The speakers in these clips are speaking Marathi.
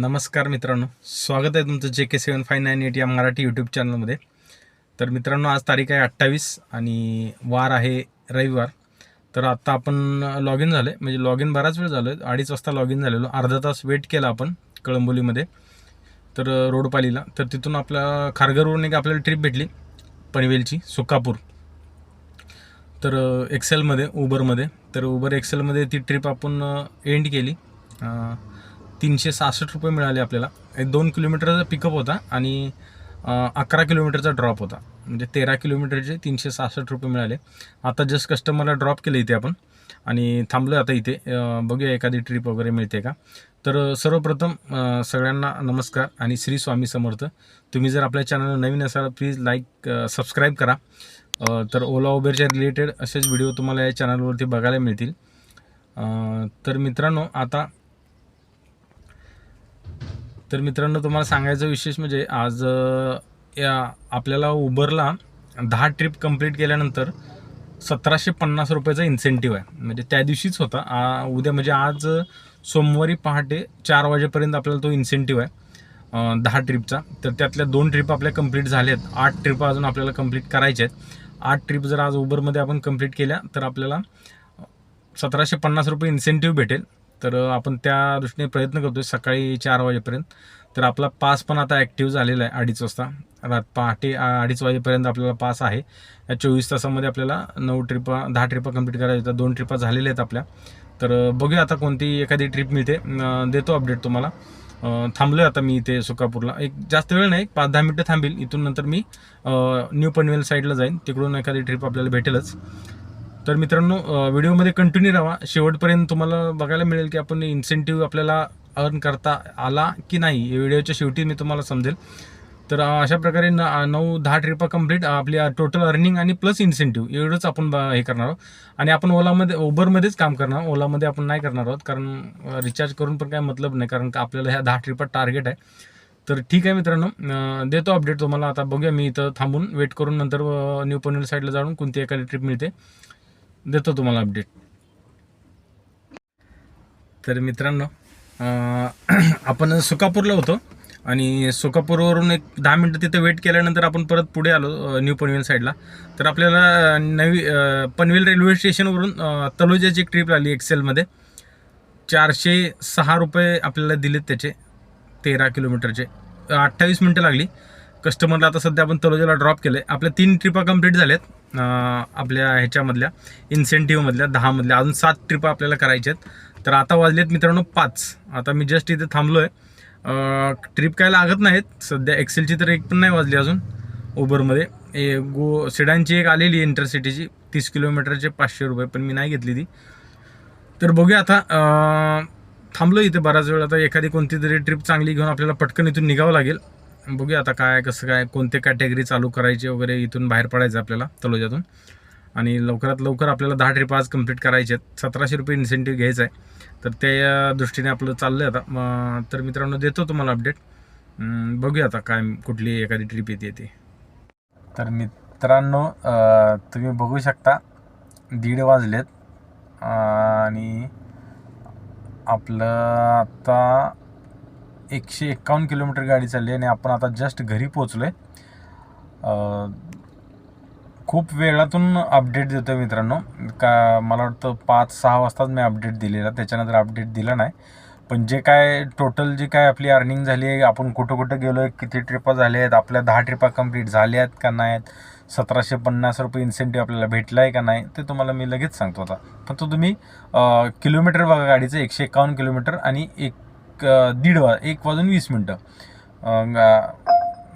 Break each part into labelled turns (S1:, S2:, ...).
S1: नमस्कार मित्रांनो. स्वागत आहे तुमचं J K seven five nine eight या मराठी यूट्यूब चॅनलमध्ये तर मित्रांनो आज तारीख आहे अठ्ठावीस आणि वार आहे रविवार. तर आत्ता आपण लॉग इन झालं आहे म्हणजे लॉग इन बराच वेळ झालं आहे अडीच वाजता लॉग इन झालेलो. अर्धा तास वेट केला आपण कळंबोलीमध्ये. तर रोडपालीला. तर तिथून आपल्या खारघरवरून एक आपल्याला ट्रिप भेटली पनवेलची सुकापूर. तर एक्सेलमध्ये उबरमध्ये तर उबर एक्सेलमध्ये ती ट्रिप आपण एंड केली. तीनशे सहासष्ट रुपये मिळाले आपल्याला. एक दोन किलोमीटरचा पिकअप होता आणि अकरा किलोमीटरचा ड्रॉप होता. म्हणजे तेरा किलोमीटरचे तीनशे सहासष्ट रुपये मिळाले. आता जस्ट कस्टमरला ड्रॉप केलं इथे आपण. आणि थांबलो आता इथे. बघूया एखादी ट्रिप वगैरे मिळते का? तर सर्वप्रथम सगळ्यांना नमस्कार आणि श्री स्वामी समर्थ. तुम्ही जर आपल्या चॅनलला नवीन असाल प्लीज लाईक सबस्क्राईब करा. तर ओला उबेरच्या रिलेटेड असेच व्हिडिओ तुम्हाला या चॅनलवरती बघायला मिळतील. तर मित्रांनो आता तर मित्रांनो तुम्हाला सांगायचं विशेष म्हणजे आज या आपल्याला उबरला दहा ट्रिप कंप्लीट केल्यानंतर सतराशे पन्नास रुपयाचा इन्सेंटिव्ह आहे. म्हणजे त्या दिवशीच होता. आ, उद्या म्हणजे आज सोमवारी पहाटे चार वाजेपर्यंत आपल्याला तो इन्सेंटिव्ह आहे दहा ट्रिपचा. तर त्यातल्या दोन ट्रिप आपल्या कंप्लीट झाल्या आहेत. आठ ट्रिप अजून आपल्याला कंप्लीट करायच्या आहेत. आठ ट्रिप जर आज उबरमध्ये आपण कंप्लीट केल्या तर आपल्याला सतराशे पन्नास रुपये इन्सेंटिव्ह भेटेल. तर आपण त्या दृष्टीने प्रयत्न करतोय सकाळी चार वाजेपर्यंत. तर आपला पास पण आता ॲक्टिव्ह झालेला आहे अडीच वाजता. रात पहाटे अडीच वाजेपर्यंत आपल्याला पास आहे. या चोवीस तासामध्ये आपल्याला नऊ ट्रिपा दहा ट्रिपा कंप्लीट करायच्या होत्या दोन ट्रिपा झालेल्या आहेत आपल्या. तर बघूया आता कोणती एखादी ट्रिप मिळते. देतो अपडेट तुम्हाला. थांबलो थांबलोय आता मी इथे सुकापूरला. एक जास्त वेळ नाही एक पाच दहा मिनटं थांबेल. इथून नंतर मी न्यू पनवेल साईडला जाईन. तिकडून एखादी ट्रिप आपल्याला भेटेलच. तर मित्रांनो व्हिडिओमध्ये कंटिन्यू राहा. शेवटपर्यंत तुम्हाला बघायला मिळेल की आपण इन्सेंटिव्ह आपल्याला अर्न करता आला की नाही या व्हिडिओच्या शेवटी मी तुम्हाला समजेल. तर अशा प्रकारे न नऊ दहा ट्रिपा कंप्लीट आपली टोटल अर्निंग आणि प्लस इन्सेंटिव्ह एवढंच आपण हे करणार आहोत. आणि आपण ओलामध्ये उबरमध्येच काम करणार ओलामध्ये आपण नाही करणार आहोत कारण रिचार्ज करून पण काय मतलब नाही कारण का आपल्याला ह्या दहा ट्रिपा टार्गेट आहे. तर ठीक आहे मित्रांनो देतो अपडेट तुम्हाला. आता बघूया मी इथं थांबून वेट करून नंतर न्यू पनवेल साईडला जाऊन कोणती एखादी ट्रिप मिळते. देतो तुम्हाला अपडेट तर मित्रांनो आपण सुकापूरला होतो आणि सुकापूरवरून एक दहा मिनटं तिथे वेट केल्यानंतर आपण परत पुढे आलो न्यू पनवेल साईडला तर आपल्याला नवी पनवेल रेल्वे स्टेशनवरून तलोजाची एक ट्रिप आली एक्सेलमध्ये चारशे सहा रुपये आपल्याला दिलेत त्याचे तेरा किलोमीटरचे. अठ्ठावीस मिनटं लागली. कस्टमरला आता सध्या आपण तलोजाला ड्रॉप केलं आहे आपल्या तीन ट्रिपा कंप्लीट झाल्यात. आपल्या ह्याच्यामधल्या इन्सेंटिव्हमधल्या दहामधल्या अजून सात ट्रिपा आपल्याला करायच्या आहेत तर आता वाजलेत मित्रांनो पाच. आता मी जस्ट इथे थांबलो आहे ट्रिप काय लागत नाहीत. सध्या एक्सेलची तर एक पण नाही वाजली अजून. उबरमध्ये ए गो सिडांची एक आलेली आहे इंटरसिटीची तीस किलोमीटरचे पाचशे रुपये पण मी नाही घेतली ती. तर बघूया आता. थांबलो इथे बराच वेळ. आता एखादी कोणती तरी ट्रिप चांगली घेऊन आपल्याला पटकन इथून निघावं लागेल. बघूया आता काय कसं काय कोणते कॅटेगरी चालू करायचे वगैरे इथून बाहेर पडायचं आपल्याला तलोजातून. आणि लवकरात लवकर आपल्याला दहा ट्रिप आज कंप्लीट करायचे आहेत. सतराशे रुपये इन्सेंटिव्ह घ्यायचं आहे. तर त्या दृष्टीने आपलं चाललं आहे आता. मग तर मित्रांनो देतो तुम्हाला अपडेट बघूया आता काय कुठली एखादी ट्रिप येते ती तर मित्रांनो तुम्ही बघू शकता दीड वाजलेत. आणि आपलं आता एकशे एक्कावन्न किलोमीटर गाडी चालली आहे आणि आपण आता जस्ट घरी पोचलो आहे खूप वेळातून अपडेट देतो आहे मित्रांनो. का मला वाटतं पाच सहा वाजताच मी अपडेट दिलेला. त्याच्यानंतर अपडेट दिला नाही. पण जे काय टोटल जी काय आपली अर्निंग झाली आहे आपण कुठं कुठं गेलो आहे किती ट्रिपा झाल्या आहेत आपल्या दहा ट्रिपा कंप्लीट झाल्या आहेत का नाही आहेत सतराशे पन्नास रुपये इन्सेंटिव्ह आपल्याला भेटला आहे का नाही ते तुम्हाला मी लगेच सांगतो आता. फक्त तुम्ही किलोमीटर बघा गाडीचं एकशे एकावन्न किलोमीटर आणि एक दीड वा एक वाजून वीस मिनटं.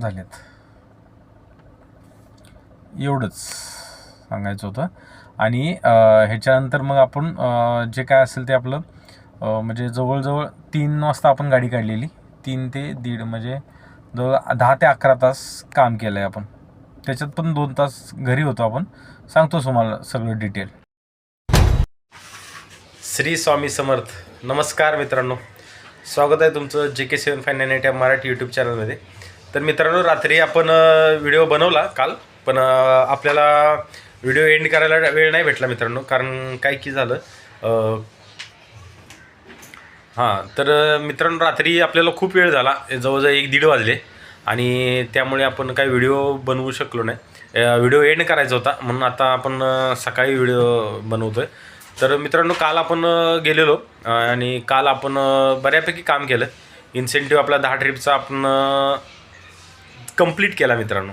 S1: झालेत. एवढंच सांगायचं होतं. आणि ह्याच्यानंतर मग आपण जे काय असेल ते आपलं म्हणजे जवळजवळ तीन वाजता आपण गाडी काढलेली. तीन ते दीड म्हणजे जवळ दहा ते अकरा तास काम केलं आहे आपण. त्याच्यात पण दोन तास घरी होतो आपण. सांगतो तुम्हाला सगळं डिटेल. श्री स्वामी समर्थ. नमस्कार मित्रांनो. स्वागत आहे तुमचं J K seven five nine eight या मराठी यूट्यूब चॅनलमध्ये तर मित्रांनो रात्री आपण व्हिडिओ बनवला काल पण आपल्याला व्हिडिओ एंड करायला वेळ नाही भेटला मित्रांनो कारण काय की झालं हां तर मित्रांनो रात्री आपल्याला खूप वेळ झाला जवळजवळ एक दीड वाजले आणि त्यामुळे आपण काही व्हिडिओ बनवू शकलो नाही. व्हिडिओ एंड करायचा होता म्हणून आता आपण सकाळी व्हिडिओ बनवतो आहे तर मित्रांनो काल आपण गेलेलो आणि काल आपण बऱ्यापैकी काम केलं. इन्सेंटिव्ह आपला दहा ट्रिपचा आपण कंप्लीट केला मित्रांनो.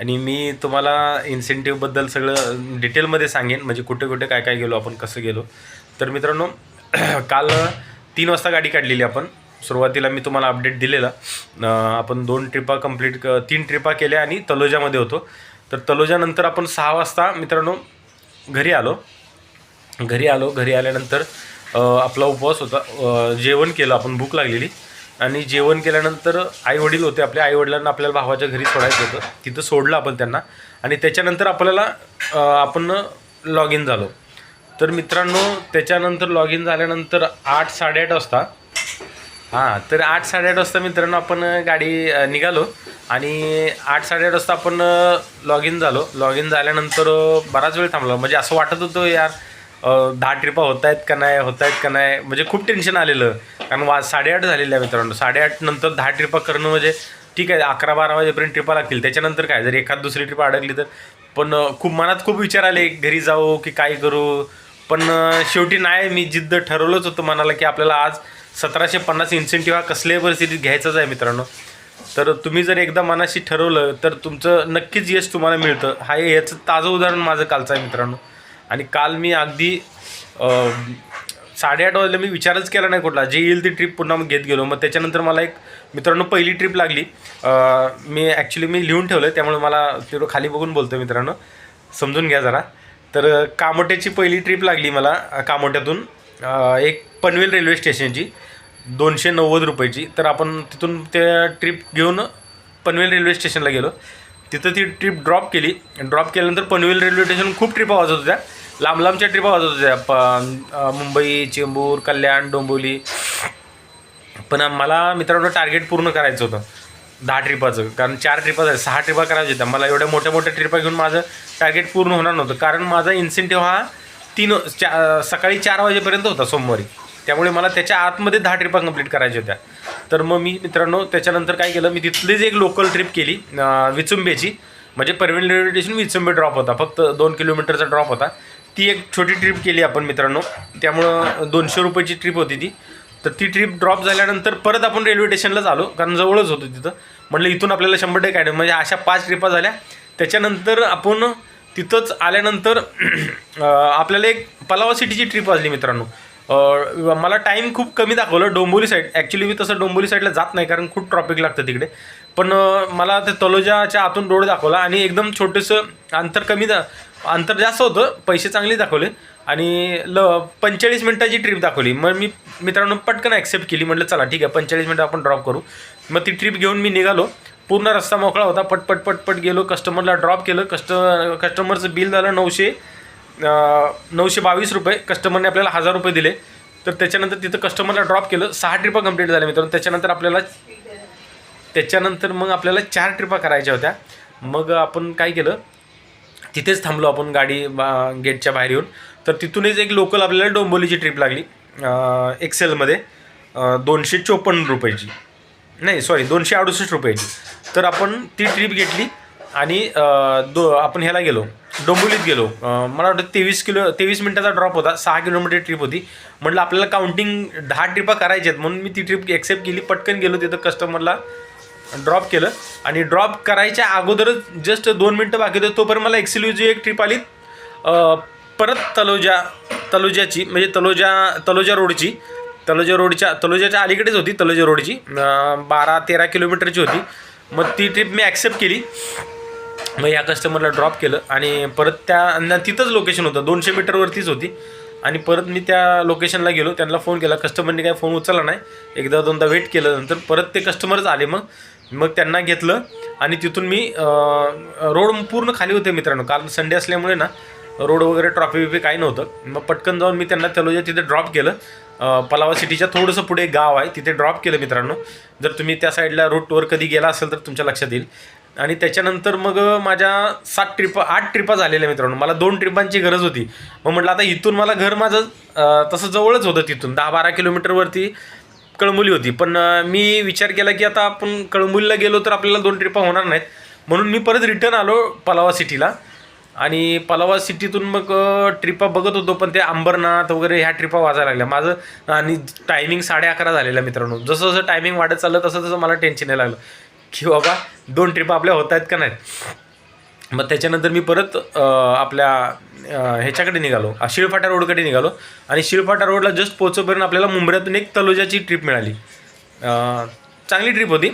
S1: आणि मी तुम्हाला इन्सेंटिव्हबद्दल सगळं डिटेलमध्ये सांगेन म्हणजे कुठे कुठे काय काय गेलो आपण कसं गेलो. तर मित्रांनो काल तीन वाजता गाडी काढलेली आपण. सुरुवातीला मी तुम्हाला अपडेट दिलेला. आपण दोन ट्रिपा कंप्लीट क तीन ट्रिपा केल्या आणि तलोजामध्ये होतो. तर तलोजानंतर आपण सहा वाजता मित्रांनो घरी आलो. घरी आलो घरी आल्यानंतर आपला उपवास होता. जेवण केलं आपण भूक लागलेली. आणि जेवण केल्यानंतर आईवडील होते आपल्या आईवडिलांना आपल्याला भावाच्या घरी सोडायचं होतं. तिथं सोडलं आपण त्यांना. आणि त्याच्यानंतर आपल्याला आपण लॉग इन झालो. तर मित्रांनो त्याच्यानंतर लॉग इन झाल्यानंतर आठ साडेआठ वाजता हां तर आठ साडेआठ वाजता मित्रांनो आपण गाडी निघालो. आणि आठ साडेआठ वाजता आपण लॉग इन झालो. लॉग इन झाल्यानंतर बराच वेळ थांबलो. म्हणजे असं वाटत होतं यार दहा ट्रिपा होत आहेत का नाही होत आहेत का नाही म्हणजे खूप टेन्शन आलेलं. कारण वा साडेआठ झालेलं आहे मित्रांनो. साडेआठ नंतर दहा ट्रिपा करणं म्हणजे ठीक आहे अकरा बारा वाजेपर्यंत ट्रिपा लागतील. त्याच्यानंतर काय जर एखाद दुसरी ट्रिप अडकली तर? पण खूप मनात खूप विचार आले घरी जाऊ की काय करू? पण शेवटी नाही मी जिद्द ठरवलंच होतं मनाला की आपल्याला आज सतराशे पन्नास इन्सेंटिव्ह हा कसल्याही परिस्थितीत घ्यायचाच आहे मित्रांनो. तर तुम्ही जर एकदा मनाशी ठरवलं तर तुमचं नक्कीच यश तुम्हाला मिळतं. हा याचं ताजं उदाहरण माझं कालचं आहे मित्रांनो. आणि काल मी अगदी साडेआठ वाजले मी विचारच केला नाही कुठला. जे येईल ती ट्रिप पुन्हा मग घेत गेलो. मग त्याच्यानंतर मला एक मित्रांनो पहिली ट्रिप लागली. मी ॲक्च्युली मी लिहून ठेवलं आहे त्यामुळे मला तेवढं खाली बघून बोलतो मित्रांनो. समजून घ्या जरा. तर कामोट्याची पहिली ट्रिप लागली मला कामोट्यातून. एक पनवेल रेल्वे स्टेशनची दोनशे नव्वद रुपयाची. तर आपण तिथून त्या ट्रिप घेऊन पनवेल रेल्वे स्टेशनला गेलो. तिथं ती ट्रिप ड्रॉप केली. ड्रॉप केल्यानंतर पनवेल रेल्वे स्टेशन खूप ट्रिपा वाजत होत्या. लांब लांबच्या ट्रिपा वाजत होत्या प मुंबई चेंबूर कल्याण डोंबिवली. पण मला मित्रांनो टार्गेट पूर्ण करायचं होतं. दहा ट्रिपाचं कारण चार ट्रिपा झाल्या सहा ट्रिपा करायच्या होत्या मला एवढ्या मोठ्या मोठ्या ट्रिपा घेऊन माझं टार्गेट पूर्ण होणार नव्हतं. कारण माझा इन्सेंटिव्ह हा तीन चा सकाळी चार वाजेपर्यंत होता सोमवारी. त्यामुळे मला त्याच्या आतमध्ये दहा ट्रिपा कंप्लीट करायच्या होत्या. तर मग मी मित्रांनो त्याच्यानंतर काय केलं? मी तिथलीच एक लोकल ट्रिप केली विचुंबेची. म्हणजे Panvel railway station Vichumbe drop होता. फक्त दोन किलोमीटरचा ड्रॉप होता. ती एक छोटी ट्रिप केली आपण मित्रांनो. त्यामुळं दोनशे रुपयाची ट्रिप होती ती. तर ती ट्रिप ड्रॉप झाल्यानंतर परत आपण रेल्वे स्टेशनलाच आलो कारण जवळच होतं तिथं. म्हटलं इथून आपल्याला शंभर टक्के काढ म्हणजे अशा पाच ट्रिपा झाल्या. त्याच्यानंतर आपण तिथंच आल्यानंतर आपल्याला एक पलावा सिटीची ट्रिप वाजली मित्रांनो. मला टाईम खूप कमी दाखवलं. डोंबोली साईड ॲक्च्युली मी तसं डोंबोली साईडला जात नाही कारण खूप ट्रॉफिक लागतं तिकडे. पण मला ते तलोजाच्या आतून रोड दाखवला आणि एकदम छोटंसं अंतर कमी दा अंतर जास्त होतं पैसे चांगले दाखवले आणि ल पंचेचाळीस मिनटाची ट्रिप दाखवली. मग मी मित्रांनो पटकन ॲक्सेप्ट केली म्हटलं चला ठीक आहे पंचेचाळीस मिनटं आपण ड्रॉप करू. मग ती ट्रिप घेऊन मी निघालो. पूर्ण रस्ता मोकळा होता पटपट पटपट गेलो कस्टमरला ड्रॉप केलं. कस्ट कस्टमरचं बिल झालं नऊशे नऊशे बावीस रुपये. कस्टमरने आपल्याला हजार रुपये दिले. तर त्याच्यानंतर तिथं कस्टमरला ड्रॉप केलं. सहा ट्रिपा कंप्लीट झाल्या मित्रांनो. त्याच्यानंतर आपल्याला त्याच्यानंतर मग आपल्याला चार ट्रिपा करायच्या होत्या. मग आपण काय केलं तिथेच थांबलो आपण गाडी बा गेटच्या बाहेर येऊन. तर तिथूनच एक लोकल आपल्याला डोंबोलीची ट्रिप लागली. एक्सेलमध्ये दोनशे चोपन्न रुपयाची. नाही सॉरी दोनशे अडुसष्ट रुपयाची. तर आपण ती ट्रिप घेतली आणि दो आपण ह्याला गेलो. डोंबोलीत गेलो. मला वाटतं तेवीस किलो तेवीस मिनटाचा ड्रॉप होता. सहा किलोमीटर ट्रिप होती. म्हटलं आपल्याला काउंटिंग दहा ट्रिपा करायच्या आहेत म्हणून मी ती ट्रिप एक्सेप्ट केली. पटकन गेलो तिथं कस्टमरला ड्रॉप केलं. आणि ड्रॉप करायच्या अगोदरच जस्ट दोन मिनटं बाकी होते तोपर्यंत मला एक्सिल्यूची एक ट्रिप आली. परत तलोजा तलोजाची म्हणजे तलोजा तलोजा रोडची. तलोजा रोडच्या तलोजाच्या अलीकडेच होती तलोजा रोडची. बारा तेरा किलोमीटरची होती. मग ती ट्रिप मी ॲक्सेप्ट केली. मग या कस्टमरला ड्रॉप केलं. आणि परत त्या तिथंच लोकेशन होतं. दोनशे मीटरवरतीच होती. आणि परत मी त्या लोकेशनला गेलो. त्यांना फोन केला. कस्टमरने काय फोन उचलला नाही. एकदा दोनदा वेट केलं नंतर परत ते कस्टमरच आले मग. मग त्यांना घेतलं आणि तिथून मी रोड पूर्ण खाली होते मित्रांनो. काल संडे असल्यामुळे ना रोड वगैरे ट्रॉफी बिफी काही नव्हतं. मग पटकन जाऊन मी त्यांना तलोजा तिथे ड्रॉप केलं पलावा सिटीच्या थोडंसं पुढे एक गाव आहे तिथे ड्रॉप केलं मित्रांनो. जर तुम्ही त्या साईडला रूटवर कधी गेला असेल तर तुमच्या लक्षात येईल. आणि त्याच्यानंतर मग माझ्या सात ट्रिप आठ ट्रिपा झालेल्या मित्रांनो. मला दोन ट्रिपांची गरज होती. मग म्हटलं आता इथून मला घर माझं तसं जवळच होतं तिथून. दहा बारा किलोमीटरवरती कळमुली होती. पण मी विचार केला की आता आपण कळमुलीला गेलो तर आपल्याला दोन ट्रिपा होणार नाहीत. म्हणून मी परत रिटर्न आलो पलावा सिटीला आणि पलावा सिटीतून मग ट्रिपा बघत होतो पण ते अंबरनाथ वगैरे ह्या ट्रिपा वाजायला लागल्या. माझं आणि टायमिंग साडे अकरा झालेलं मित्रांनो. जसं जसं टायमिंग वाढत चाललं तसं तसं मला टेन्शन यायला लागलं. की बाबा दोन ट्रिपा आपल्या होत आहेत का नाहीत? मग त्याच्यानंतर मी परत आपल्या ह्याच्याकडे निघालो. शिळफाटा रोडकडे निघालो. आणि शिळफाटा रोडला जस्ट पोचोपर्यंत आपल्याला मुंबऱ्यातून एक तलोजाची ट्रिप मिळाली. चांगली ट्रिप होती.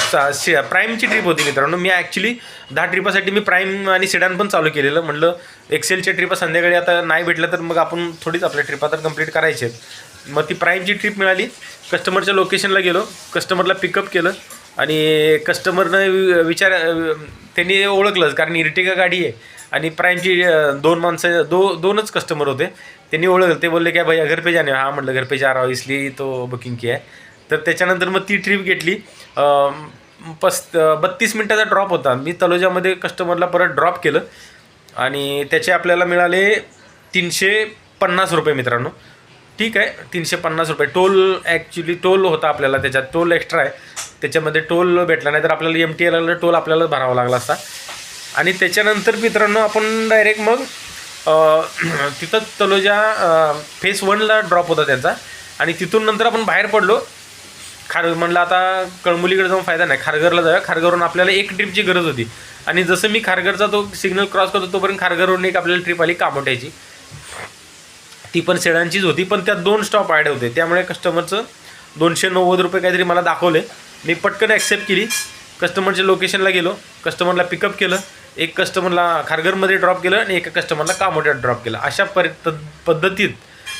S1: सा- शि- प्राईमची ट्रिप होती मित्रांनो. मी ॲक्च्युली दहा ट्रिपासाठी मी प्राईम आणि सिडान पण चालू केलेलं. म्हटलं एक्सेलच्या ट्रिपा संध्याकाळी आता नाही भेटलं तर मग आपण थोडीच आपल्या ट्रिपा तर कंप्लीट करायची आहेत. मग ती प्राईमची ट्रिप मिळाली. कस्टमरच्या लोकेशनला गेलो. कस्टमरला पिकअप केलं. आणि कस्टमरनं वि- विचार त्यांनी ओळखलंच. कारण इर्टिगा गाडी आहे. आणि प्राईमची दोन माणसं दो दोनच कस्टमर होते. त्यांनी ओळखलं. ते बोलले की भैया घर पे जाणे. हा म्हटलं घर पे जा रहा इसलिए तो बुकिंग की आहे. तर त्याच्यानंतर मग ती ट्रिप घेतली. पस् पस बत्तीस मिनटाचा ड्रॉप होता. मी तलोजामध्ये कस्टमरला परत ड्रॉप केलं. आणि त्याचे आपल्याला मिळाले तीनशे पन्नास रुपये मित्रांनो. ठीक आहे तीनशे पन्नास रुपये. टोल ॲक्च्युली टोल होता आपल्याला त्याच्यात. टोल एक्स्ट्रा आहे. त्याच्यामध्ये टोल भेटला नाही तर आपल्याला एम टी एल टोल आपल्याला भरावा लागला असता. आणि त्याच्यानंतर मित्रांनो आपण डायरेक्ट मग तिथंच तिथं तलोजा फेस वनला ड्रॉप होता त्यांचा. आणि तिथून नंतर आपण बाहेर पडलो. खार म्हणलं आता कळमुलीकडे जाऊन फायदा नाही. खारघरला जाऊया. खारघरवरून आपल्याला एक ट्रिपची गरज होती. आणि जसं मी खारघरचा तो सिग्नल क्रॉस करतो तोपर्यंत खारघरवरून एक आपल्याला ट्रिप आली कामोट्याची. ती पण सेडांचीच होती पण त्यात दोन स्टॉप ॲड होते. त्यामुळे कस्टमरचं दोनशे नव्वद रुपये काहीतरी मला दाखवले. मी पटकन ॲक्सेप्ट केली. कस्टमरच्या लोकेशनला गेलो. कस्टमरला पिकअप केलं. एक कस्टमरला खारघरमध्ये ड्रॉप केलं आणि एका कस्टमरला कामोट्यात ड्रॉप केलं. अशा परि पद्धतीत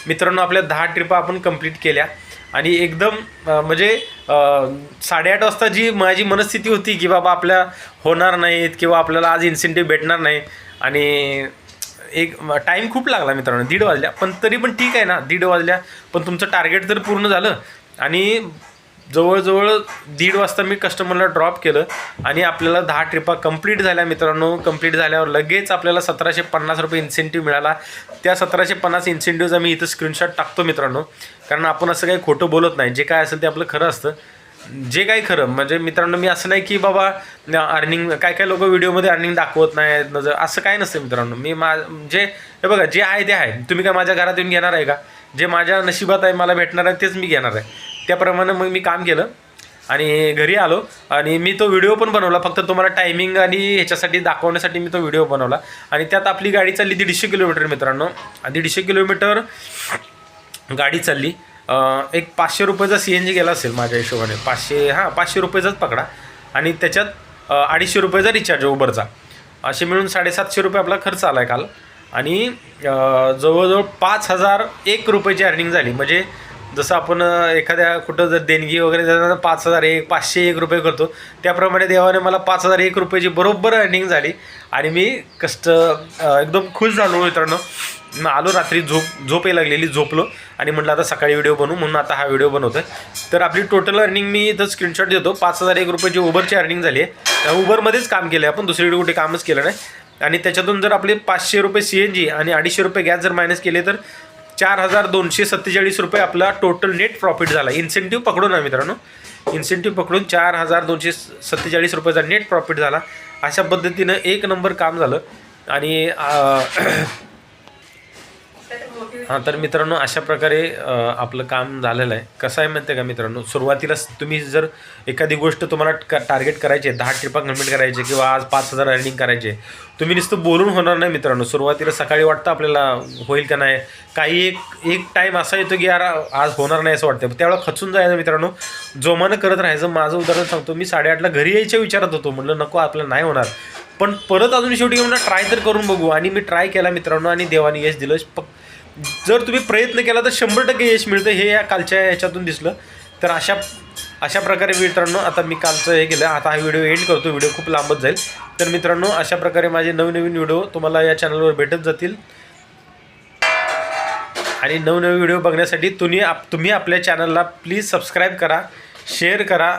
S1: मित्रांनो आपल्या दहा ट्रिपा आपण कंप्लीट केल्या. आणि एकदम म्हणजे साडेआठ वाजता जी माझी मनस्थिती होती की बाबा आपल्या होणार नाहीत किंवा आपल्याला आज इन्सेंटिव्ह भेटणार नाही आणि एक टाईम खूप लागला मित्रांनो दीड वाजल्या. पण तरी पण ठीक आहे ना दीड वाजल्या. पण तुमचं टार्गेट तर पूर्ण झालं. आणि जवळजवळ दीड वाजता मी कस्टमरला ड्रॉप केलं आणि आपल्याला दहा ट्रिपा कंप्लीट झाल्या मित्रांनो. कंप्लीट झाल्यावर लगेच आपल्याला सतराशे पन्नास रुपये इन्सेंटिव्ह मिळाला. त्या सतराशे पन्नास इन्सेंटिव्हचा मी इथं स्क्रीनशॉट टाकतो मित्रांनो. कारण आपण असं काही खोटं बोलत नाही. जे काय असेल ते आपलं खरं असतं. जे काही खरं म्हणजे मित्रांनो मी असं नाही की बाबा अर्निंग काय काय लोक व्हिडिओमध्ये अर्निंग दाखवत नाही. नजर असं काय नसतं मित्रांनो. मी मा जे हे बघा जे आहे ते आहे. तुम्ही काय माझ्या घरात येऊन घेणार आहे का? जे माझ्या नशिबात आहे मला भेटणार आहे तेच मी घेणार आहे. त्याप्रमाणे मग मी काम केलं आणि घरी आलो आणि मी तो व्हिडिओ पण बनवला. फक्त तुम्हाला टायमिंग आणि ह्याच्यासाठी दाखवण्यासाठी मी तो व्हिडिओ बनवला. आणि त्यात आपली गाडी चालली दीडशे किलोमीटर मित्रांनो. दीडशे किलोमीटर गाडी चालली. एक पाचशे रुपयाचा सी एन जी गेला असेल माझ्या हिशोबाने. पाचशे हां पाचशे रुपयाचाच पकडा. आणि त्याच्यात अडीचशे रुपयाचा रिचार्ज उबरचा. असे मिळून साडेसातशे रुपये आपला खर्च आला आहे काल. आणि जवळजवळ पाच हजार एक रुपयाची अर्निंग झाली. म्हणजे जसं आपण एखाद्या कुठं जर देणगी वगैरे देताना पाच हजार एक पाचशे एक रुपये करतो. त्याप्रमाणे देवाने मला पाच हजार एक रुपयाची बरोबर अर्निंग झाली. आणि मी कष्ट एकदम खुश झालो मित्रांनो. मग आलो रात्री झोप झोप लागलेली झोपलो. आणि म्हटलं आता सकाळी व्हिडिओ बनवू म्हणून आता हा व्हिडिओ बनवतो तर आपली टोटल अर्निंग मी इथं स्क्रीनशॉट देतो. पाच हजार एक रुपयाची उबरची अर्निंग झाली आहे. उबरमध्येच काम केलं आहे आपण दुसरीकडे कुठे कामच केलं नाही. आणि त्याच्यातून जर आपले पाचशे रुपये सी एन जी आणि अडीचशे रुपये गॅस जर मायनस केले तर चार हजार दोनशे सत्तेचाळीस रुपये आपला टोटल नेट प्रॉफिट झाला. इन्सेंटिव्ह पकडून ना मित्रांनो. इन्सेंटिव्ह पकडून चार हजार दोनशे सत्तेचाळीस रुपयाचा नेट प्रॉफिट झाला. अशा पद्धतीनं एक नंबर काम झालं. आणि हां तर मित्रांनो अशा प्रकारे आपलं काम झालेलं आहे. कसं आहे माहिती आहे का मित्रांनो सुरुवातीलाच तुम्ही जर एखादी गोष्ट तुम्हाला क टार्गेट करायची आहे दहा ट्रिपा कंप्लीट करायचे किंवा आज पाच हजार रनिंग करायचे तुम्ही नुसतं बोलून होणार नाही मित्रांनो. सुरुवातीला सकाळी वाटतं आपल्याला होईल का नाही. काही एक एक टाईम असा येतो की यार आज होणार नाही असं वाटतं. त्यावेळेला खचून जायचं मित्रांनो. जोमानं करत राहायचं माझं उदाहरण सांगतो मी साडेआठला घरी यायच्या विचारात होतो. म्हटलं नको आपल्याला नाही होणार. पण परत अजून शेवटी म्हणलं ट्राय तर करून बघू. आणि मी ट्राय केला मित्रांनो आणि देवाने यश दिलं. फक्त जर तुम्ही प्रयत्न केला तर शंभर टक्के यश मिळतं हे या कालच्या ह्याच्यातून दिसलं. तर अशा अशा प्रकारे मित्रांनो आता मी कालचं हे केलं आता हा व्हिडिओ एंड करतो व्हिडिओ खूप लांबच जाईल. तर मित्रांनो अशा प्रकारे माझे नवनवीन व्हिडिओ तुम्हाला या चॅनलवर भेटत जातील. आणि नवनवीन व्हिडिओ बघण्यासाठी तुम्ही आप तुम्ही आपल्या चॅनलला प्लीज सबस्क्राईब करा शेअर करा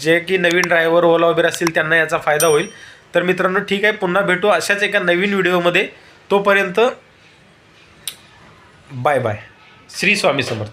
S1: जे की नवीन ड्रायव्हर ओला वगैरे असतील त्यांना याचा फायदा होईल. तर मित्रांनो ठीक आहे पुन्हा भेटू अशाच एका नवीन व्हिडिओमध्ये. तोपर्यंत बाय बाय. श्री स्वामी समर्थ.